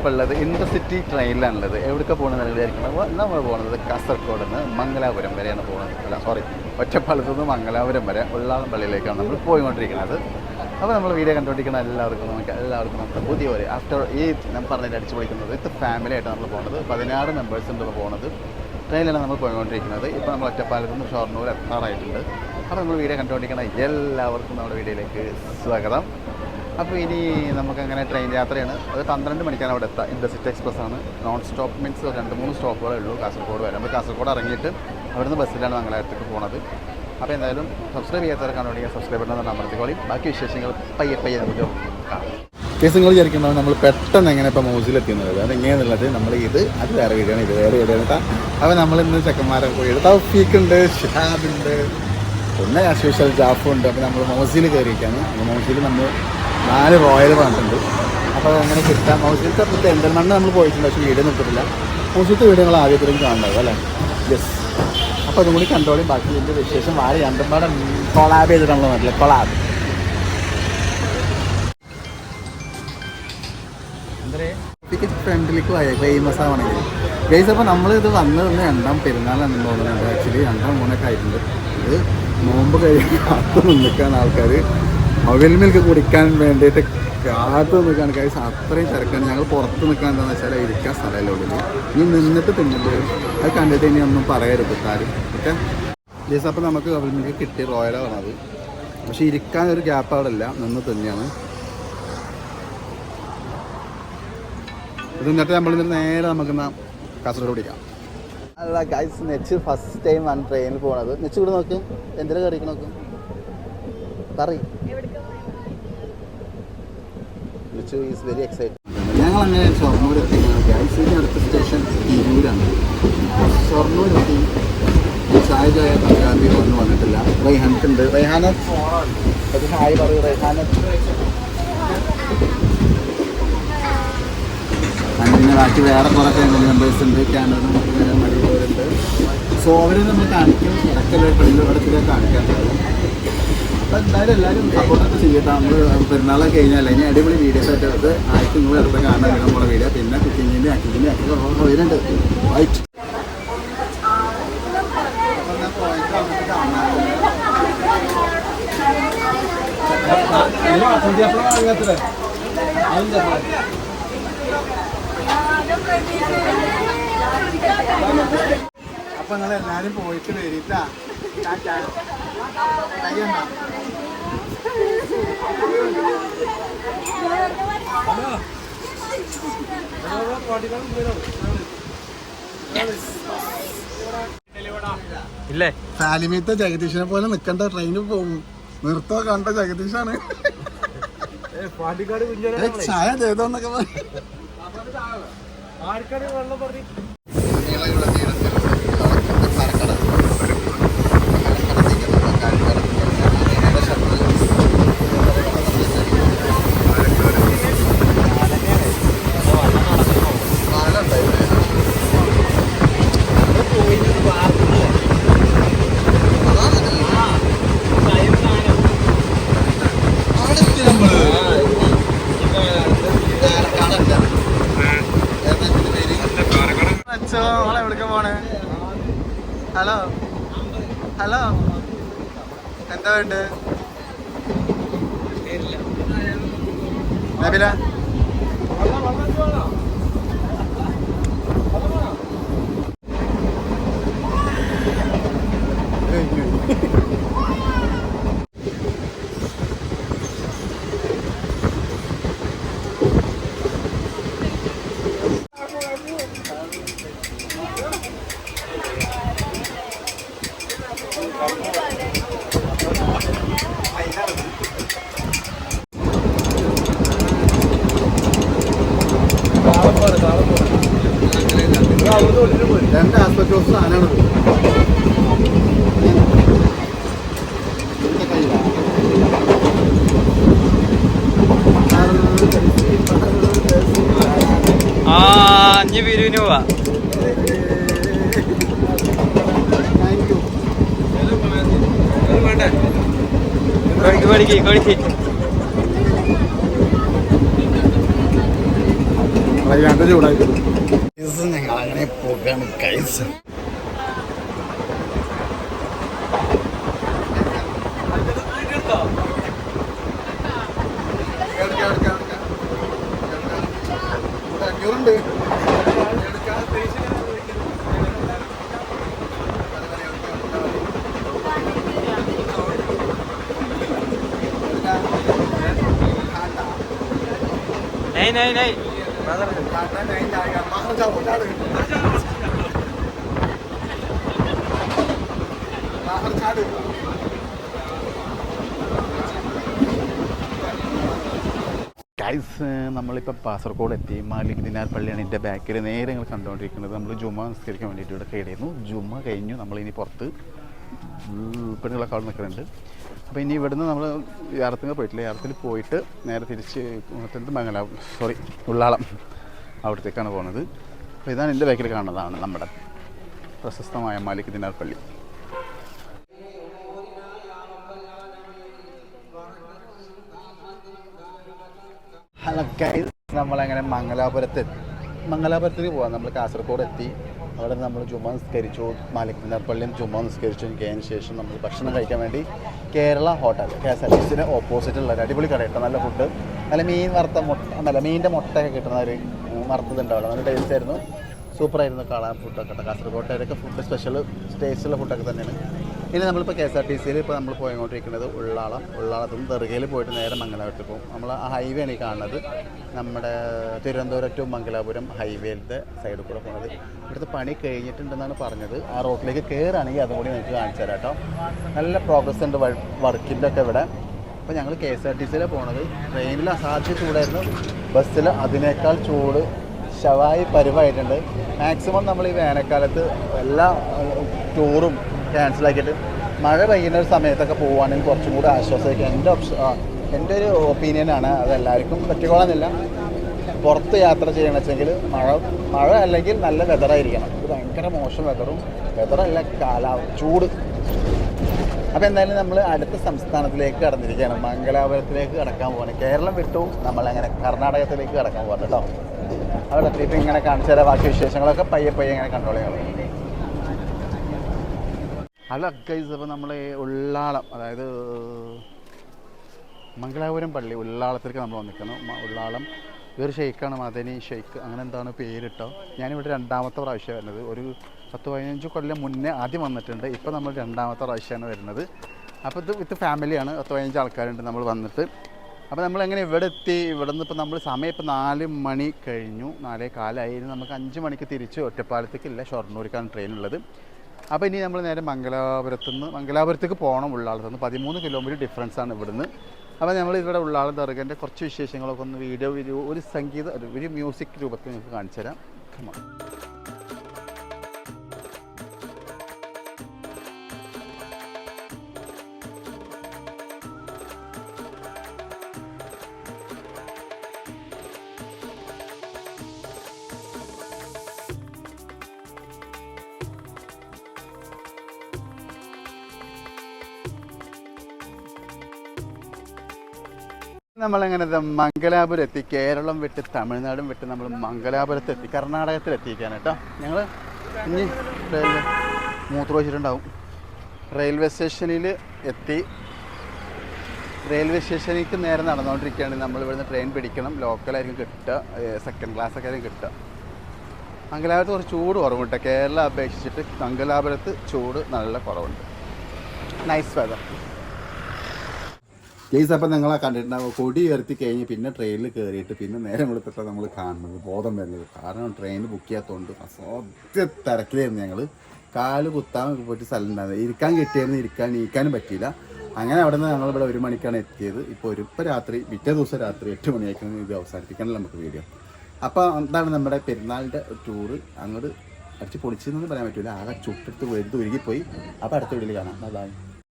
ഇപ്പോൾ ഉള്ളത് ഇന്റർസിറ്റി ട്രെയിനിലാണുള്ളത് എവിടേക്ക് പോകണമെന്ന് വിചാരിക്കുന്നത് നമ്മൾ പോകുന്നത് കാസർഗോഡ് നിന്ന് മംഗലാപുരം വരെയാണ് പോകുന്നത് അല്ല സോറി ഒറ്റപ്പാലത്തു നിന്ന് മംഗലാപുരം വരെ ഉള്ളാളംപള്ളിയിലേക്കാണ് നമ്മൾ പോയിക്കൊണ്ടിരിക്കുന്നത്. അപ്പോൾ നമ്മൾ വീഡിയോ കണ്ടുകൊണ്ടിരിക്കുന്ന എല്ലാവർക്കും നമുക്ക് എല്ലാവർക്കും നമ്മുടെ പുതിയ ഒരു ആഫ്റ്റർ ഈ ഞാൻ പറഞ്ഞതിൽ അടിച്ചു പൊളിക്കുന്നത് ഇത് ഫാമിലി ആയിട്ട് നമ്മൾ പോകുന്നത് പതിനാറ് മെമ്പേഴ്സ് ഉണ്ട് പോകുന്നത് ട്രെയിനിലാണ് നമ്മൾ പോയിക്കൊണ്ടിരിക്കുന്നത്. ഇപ്പോൾ നമ്മൾ ഒറ്റപ്പാലത്ത് നിന്ന് ഷോർണൂർ എത്താറായിട്ടുണ്ട്. അപ്പോൾ നമ്മൾ വീഡിയോ കണ്ടുകൊണ്ടിരിക്കുന്ന എല്ലാവർക്കും നമ്മുടെ വീഡിയോയിലേക്ക് സ്വാഗതം. അപ്പോൾ ഇനി നമുക്കങ്ങനെ ട്രെയിൻ യാത്രയാണ്. അത് പന്ത്രണ്ട് മണിക്കാണ് അവിടെ എത്തുക ഇന്റർസിറ്റി എക്സ്പ്രസ് ആണ്. നോൺ സ്റ്റോപ്പ് മീൻസ് രണ്ട് മൂന്ന് സ്റ്റോപ്പുകളേ ഉള്ളൂ. കാസർഗോഡ് വരെ. നമ്മൾ കാസർഗോഡ് ഇറങ്ങിയിട്ട് അവിടുന്ന് ബസ്സിലാണ് ഞങ്ങളുടെ അടുത്തേക്ക് പോണത്. അപ്പോൾ എന്തായാലും സബ്സ്ക്രൈബ് ചെയ്യാത്തവരെ കാണുകയാണെങ്കിൽ സബ്സ്ക്രൈബ് ചെയ്യുന്ന അമർത്തിക്കോളി ബാക്കി വിശേഷങ്ങൾ പയ്യെ പയ്യെ നമുക്ക് കേസ് നിങ്ങൾ വിചാരിക്കുന്നത് നമ്മൾ പെട്ടെന്ന് എങ്ങനെ ഇപ്പോൾ മൗസിലെത്തിയെന്നുള്ളത് അത് എങ്ങനെയാണെന്നുള്ളത് നമ്മൾ ഇത് അത് വേറെ ആണ്. ഇത് വേറെ ആണ് കേട്ടോ. അപ്പോൾ നമ്മൾ ഇന്ന് ചെക്കന്മാരെ പോയി. തൗഫീഖ് ഉണ്ട് ഉണ്ട് പിന്നെ ആസ് യൂഷ്വൽ ജാഫു ഉണ്ട്. അപ്പോൾ നമ്മൾ മൗസിൽ കയറിയിരിക്കുകയാണ്. മൗസിൽ നമ്മൾ നാല് റോയൽ വന്നിട്ടുണ്ട്. അപ്പോൾ അങ്ങനെ കിട്ടാം മൗസിലത്തെ പെരിന്തൽമണ്ണ നമ്മൾ പോയിട്ടുണ്ട്. പക്ഷേ വീഡിയോ നിൽക്കത്തില്ല മൗസിലത്തെ വീഡിയോ നിങ്ങൾ ആദ്യത്തിലും കാണുന്നത് അല്ലേ? യെസ് അപ്പോൾ അതും കൂടി കണ്ടോളി. ബാക്കി ഇതിന്റെ വിശേഷം വാരി രണ്ടും കൊളാബ് ചെയ്തിട്ട് നമ്മൾ നാട്ടിലെ കൊളാബ് ഫ്രണ്ടിലേക്ക് പോയ ഫേമസ് ആവണമെങ്കിൽ ഗൈസ് അപ്പോൾ നമ്മൾ ഇത് വന്ന് നിന്ന് രണ്ടാം പെരുന്നാളാണ് തോന്നുന്നുണ്ട്. ആക്ച്വലി രണ്ടാം മൂന്നൊക്കെ ആയിട്ടുണ്ട്. ഇത് നോമ്പ് കഴിഞ്ഞ് കാത്തു നിൽക്കാൻ ആൾക്കാർ മൊബൈൽ മിൽക്ക് കുടിക്കാൻ വേണ്ടിയിട്ട് കാത്തു നിൽക്കാൻ കഴിച്ച അത്രയും തിരക്കാണ്. ഞങ്ങൾ പുറത്ത് നിൽക്കാൻ എന്താണെന്ന് വെച്ചാൽ ഇരിക്കാൻ സ്ഥലമല്ല ഇനി നിന്നിട്ട് തിന്നിട്ട് അത് കണ്ടിട്ട് ഇനി ഒന്നും പറയരുത് കാര്യം ഓക്കെ ഗൈസ് അപ്പോൾ നമുക്ക് മൊബൈൽ മിൽക്ക് കിട്ടി. റോയലാണ് അത്. പക്ഷേ ഇരിക്കാൻ ഒരു ഗ്യാപ്പ് അവിടെ ഇല്ല നിന്ന് തന്നെയാണ് ഇത് എന്നിട്ട് നമ്മൾ നേരെ നമുക്ക് കാസർഗോഡ് പിടിക്കാം അല്ല ഗൈസ് നെച്ച് ഫസ്റ്റ് ടൈം ആണ് ട്രെയിനിൽ പോണത്. നെച്ച് ഇവിടെ നോക്ക്. എന്തിനാ കറിക്ക് നോക്ക്. കറി നെച്ച് ഈസ് വെരി എക്സൈറ്റഡ് ഞങ്ങൾ അങ്ങനെ ഷൊർണൂർ എത്തിയാണ് ഗൈസിന്റെ അടുത്ത സ്റ്റേഷൻ തിരൂരാണ്. ഷൊർണൂർ എത്തി ചായ തൽക്കാലി ഒന്നും വന്നിട്ടില്ല. റൈഹാനത്ത് ഉണ്ട്. റൈഹാനത്ത്? ഒരു ഹായ് പറയൂ റൈഹാനത്ത്. അങ്ങനെ ബാക്കി വേറെ കുറേ ഫാമിലി മെമ്പേഴ്സ് ഉണ്ട്. കാനഡ മടിയുള്ളവരുണ്ട് സോ അവരെ നമ്മൾ കാണിക്കും. ഇടയ്ക്കിലെ കാണിക്കാൻ എല്ലാവരും നമ്മൾ പെരുന്നാളൊക്കെ കഴിഞ്ഞാൽ ഇനി അടിപൊളി വീഡിയോസ് ആയിട്ട് അത് ആയിട്ട് നിങ്ങൾ എടുത്ത് കാണാൻ നമ്മുടെ വീഡിയോ പിന്നെ കുക്കിങ്ങിന്റെ അക്കിങ്ങിന്റെ ഒക്കെ വരുന്നുണ്ട് വൈറ്റ് അപ്പൊ നിങ്ങൾ എല്ലാരും പോയിട്ട് വരിട്ടാ. ഇല്ലേ? ഫാലിമീത്തെ ജഗദീഷിനെ പോലെ നിക്കണ്ട ട്രെയിനിൽ പോകും. നിർത്തോ കണ്ട ജഗദീഷാണ് ചായ ചെയ്തോന്നൊക്കെ പറ ആർക്കാണ് നമ്മളെ എവിടേക്ക് പോണേ? ഹലോ? ഹലോ? എന്താ വേണ്ട? നബില? രണ്ട് അഞ്ഞ് പിരിവിന് പോവാ കൊടിക്ക് കൊടിക്ക് ഞങ്ങൾ അങ്ങനെ പോകാണ് കൈസ് नहीं नहीं नहीं ഗൈസ് നമ്മളിപ്പോൾ കാസർഗോഡ് എത്തി മാലിക് ദിനാർ പള്ളിയാണ് എൻ്റെ ബാക്കിൽ നേരെ നിങ്ങൾ കണ്ടുകൊണ്ടിരിക്കുന്നത് നമ്മൾ ജുമ നിസ്കരിക്കാൻ വേണ്ടിയിട്ട് ഇവിടെ കയറിയിരുന്നു ജുമ കഴിഞ്ഞു നമ്മളിനി പുറത്ത് പെണ്ണുങ്ങളൊക്കെ അവിടെ നിൽക്കുന്നുണ്ട് അപ്പോൾ ഇനി ഇവിടുന്ന് നമ്മൾ യാത്രത്തിൽ പോയിട്ടില്ല. ഏറത്തിൽ പോയിട്ട് നേരെ തിരിച്ച് മറ്റെന്ത് മംഗല സോറി ഉള്ളാളം അവിടത്തേക്കാണ് പോകുന്നത് അപ്പോൾ ഇതാണ് എന്റെ ബാക്കിൽ കാണുന്നതാണ് നമ്മുടെ പ്രശസ്തമായ മാലിക് ദിനാർ പള്ളി. ഹലക്കായി നമ്മളങ്ങനെ മംഗലാപുരത്ത് മംഗലാപുരത്തേക്ക് പോകാം നമ്മൾ കാസർഗോഡ് എത്തി. അവിടെ നമ്മൾ ജുമ നിസ്കരിച്ചു മാലിക് ദിനാർ പള്ളിയിൽ ജുമ നിസ്കരിച്ചു കഴിഞ്ഞ ശേഷം നമ്മൾ ഭക്ഷണം കഴിക്കാൻ വേണ്ടി Kerala hotel K S R T സിന് ഓപ്പോസിറ്റുള്ള ഒരു അടിപൊളി കട നല്ല ഫുഡ് നല്ല മീൻ വറുത്ത മുട്ട നല്ല മീനിന്റെ മുട്ടയൊക്കെ കിട്ടുന്ന ഒരു വറുത്തത് അവിടെ. നല്ല ടേസ്റ്റ് ആയിരുന്നു. സൂപ്പറായിരുന്നു കാണാൻ ഫുഡൊക്കെ കേട്ടോ കാസർഗോഡുകാരൊക്കെ ഫുഡ് സ്പെഷ്യൽ ടേസ്റ്റുള്ള ഫുഡൊക്കെ തന്നെയാണ്. ഇനി നമ്മളിപ്പോൾ കെ എസ് ആർ ടി സിയിൽ ഇപ്പോൾ നമ്മൾ പോയിക്കൊണ്ടിരിക്കുന്നത് ഉള്ളാളം. ഉള്ളാളത്തിൽ നിന്ന് ദർഗയിൽ പോയിട്ട് നേരെ മംഗലാപുരത്ത് പോകും. നമ്മൾ ആ ഹൈവേ ആണ് ഈ കാണുന്നത്. നമ്മുടെ തിരുവനന്തപുരം ടു മംഗലാപുരം ഹൈവേയിലത്തെ സൈഡിൽ കൂടെ പോകുന്നത് ഇവിടുത്തെ പണി കഴിഞ്ഞിട്ടുണ്ടെന്നാണ് പറഞ്ഞത്. ആ റോട്ടിലേക്ക് കയറുകയാണെങ്കിൽ അതും കൂടി നിങ്ങൾക്ക് കാണിച്ചു തരാം കേട്ടോ. നല്ല പ്രോഗ്രസ് ഉണ്ട് വർക്കിന്റെ ഒക്കെ ഇവിടെ. അപ്പോൾ ഞങ്ങൾ കെ എസ് ആർ ടി സിയിലാണ് പോണത്. ട്രെയിനിൽ അസാധ്യ ചൂടായിരുന്നു. ബസ്സിൽ അതിനേക്കാൾ ചൂട് ശവായി പരിവായിട്ടുണ്ട്. മാക്സിമം നമ്മൾ ഈ വേനൽക്കാലത്ത് എല്ലാ ടൂറും ക്യാൻസലാക്കിയിട്ട് മഴ പെയ്യുന്ന ഒരു സമയത്തൊക്കെ പോവുകയാണെങ്കിൽ കുറച്ചും കൂടി ആശ്വാസമായിരിക്കും. എന്റെ ഓപ്ഷൻ എന്റെ ഒരു ഒപ്പീനിയനാണ് അത് പറ്റിക്കോളന്നില്ല. പുറത്ത് യാത്ര ചെയ്യണമെങ്കിൽ മഴ മഴ അല്ലെങ്കിൽ നല്ല വെതറായിരിക്കണം ഇത് ഭയങ്കര മോശം വെതറും വെതറല്ല കാലാ ചൂട്. അപ്പോൾ എന്തായാലും നമ്മൾ അടുത്ത സംസ്ഥാനത്തിലേക്ക് കടന്നിരിക്കുകയാണ്. മംഗലാപുരത്തിലേക്ക് കടക്കാൻ പോകണം കേരളം വിട്ടു നമ്മളങ്ങനെ കർണാടകത്തിലേക്ക് കടക്കാൻ പോകണം കേട്ടോ. അവിടെ എത്തിയിട്ട് ഇങ്ങനെ കാണിച്ചു തരാം. ബാക്കി വിശേഷങ്ങളൊക്കെ പയ്യെ പയ്യെ ഇങ്ങനെ കണ്ടോളിയാണ് ഹലോ ഗൈസ് അപ്പോൾ നമ്മൾ ഉള്ളാളം അതായത് മംഗളാപുരം പള്ളി ഉള്ളാളത്തിലേക്ക് നമ്മൾ വന്നിരിക്കുന്നു. ഉള്ളാളം. ഇതൊരു ഷെയ്ക്കാണ് മദനി ഷെയ്ക്ക്. അങ്ങനെ എന്താണ് പേരിട്ടോ? ഞാനിവിടെ രണ്ടാമത്തെ പ്രാവശ്യം വരുന്നത്. ഒരു പത്ത് പതിനഞ്ച് കൊല്ലം മുന്നേ ആദ്യം വന്നിട്ടുണ്ട്. ഇപ്പോൾ നമ്മൾ രണ്ടാമത്തെ പ്രാവശ്യമാണ് വരുന്നത്. അപ്പോൾ ഇത് വിത്ത് ഫാമിലിയാണ് പത്ത് പതിനഞ്ച് ആൾക്കാരുണ്ട് നമ്മൾ വന്നിട്ട്. അപ്പോൾ നമ്മൾ എങ്ങനെ ഇവിടെ എത്തി? ഇവിടെ നിന്ന് ഇപ്പോൾ നമ്മൾ സമയം ഇപ്പോൾ നാല് മണി കഴിഞ്ഞു. നാലേ കാലമായി നമുക്ക് അഞ്ച് മണിക്ക് തിരിച്ച് ഒറ്റപ്പാലത്തേക്കില്ല ഷൊർണൂർക്കാണ് ട്രെയിൻ ഉള്ളത്. അപ്പോൾ ഇനി നമ്മൾ നേരെ മംഗലാപുരത്ത് നിന്ന് മംഗലാപുരത്തേക്ക് പോകണം ഉള്ളാളത്ത് നിന്ന് പതിമൂന്ന് കിലോമീറ്റർ ഡിഫറൻസ് ആണ് ഇവിടുന്ന്. അപ്പോൾ നമ്മൾ ഇവിടെ ഉള്ളാളം തറുകന്റെ കുറച്ച് വിശേഷങ്ങളൊക്കെ ഒന്ന് വീഡിയോ ഒരു സംഗീത ഒരു മ്യൂസിക് രൂപത്തിൽ നിങ്ങൾക്ക് കാണിച്ചു തരാം നമ്മളങ്ങനെ മംഗലാപുരം എത്തി? കേരളം വിട്ട് തമിഴ്നാടും വിട്ട് നമ്മൾ മംഗലാപുരത്ത് എത്തി. കർണാടകത്തിൽ എത്തിയിരിക്കുകയാണ് കേട്ടോ. ഞങ്ങൾ ഇനി റെയിൽവേ മൂത്ര വെച്ചിട്ടുണ്ടാവും റെയിൽവേ സ്റ്റേഷനിൽ എത്തി. റെയിൽവേ സ്റ്റേഷനിലേക്ക് നേരെ നടന്നുകൊണ്ടിരിക്കുകയാണ്. നമ്മൾ ഇവിടുന്ന് ട്രെയിൻ പിടിക്കണം. ലോക്കലായിരിക്കും കിട്ടുക. സെക്കൻഡ് ക്ലാസ് ഒക്കെ ആയിരിക്കും കിട്ടുക. മംഗലാപുരത്ത് കുറച്ച് ചൂട് കുറവുണ്ട് കേരളം അപേക്ഷിച്ചിട്ട് മംഗലാപുരത്ത് ചൂട് നല്ല കുറവുണ്ട്. നൈസ് വെതർ കേസ് അപ്പം നിങ്ങളെ കണ്ടിട്ടുണ്ടാവും കൊടി ഉയർത്തി കഴിഞ്ഞ് പിന്നെ ട്രെയിനിൽ കയറിയിട്ട് പിന്നെ നേരം വെളുത്തിട്ടാണ് നമ്മൾ കാണുന്നത് ബോധം വരുന്നത്. കാരണം ട്രെയിൻ ബുക്ക് ചെയ്യാത്തതുകൊണ്ട് അസാധ്യ തിരക്കിലായിരുന്നു ഞങ്ങൾ കാൽ കുത്താൻ പോയിട്ട് സ്ഥലം ഉണ്ടായിരുന്നത് ഇരിക്കാൻ കിട്ടിയായിരുന്നു ഇരിക്കാൻ നീക്കാനും പറ്റിയില്ല. അങ്ങനെ അവിടെ നിന്ന് ഞങ്ങളിവിടെ ഒരു മണിക്കാണ് എത്തിയത്. ഇപ്പോൾ ഒരു ഇപ്പോൾ രാത്രി പിറ്റേ ദിവസം രാത്രി എട്ട് മണിയാക്കണം ഇത് അവസാനിപ്പിക്കണം നമുക്ക് വീഡിയോ. അപ്പോൾ എന്താണ് നമ്മുടെ പെരുന്നാളിന്റെ ടൂറ് അങ്ങോട്ട് അടിച്ച് പൊളിച്ചെന്നൊന്നും പറയാൻ പറ്റില്ല ആകെ ചുട്ടെടുത്ത് വെറുതെ ഒരുങ്ങിപ്പോയി അപ്പോൾ അടുത്ത വീട്ടിൽ കാണാം. ബൈ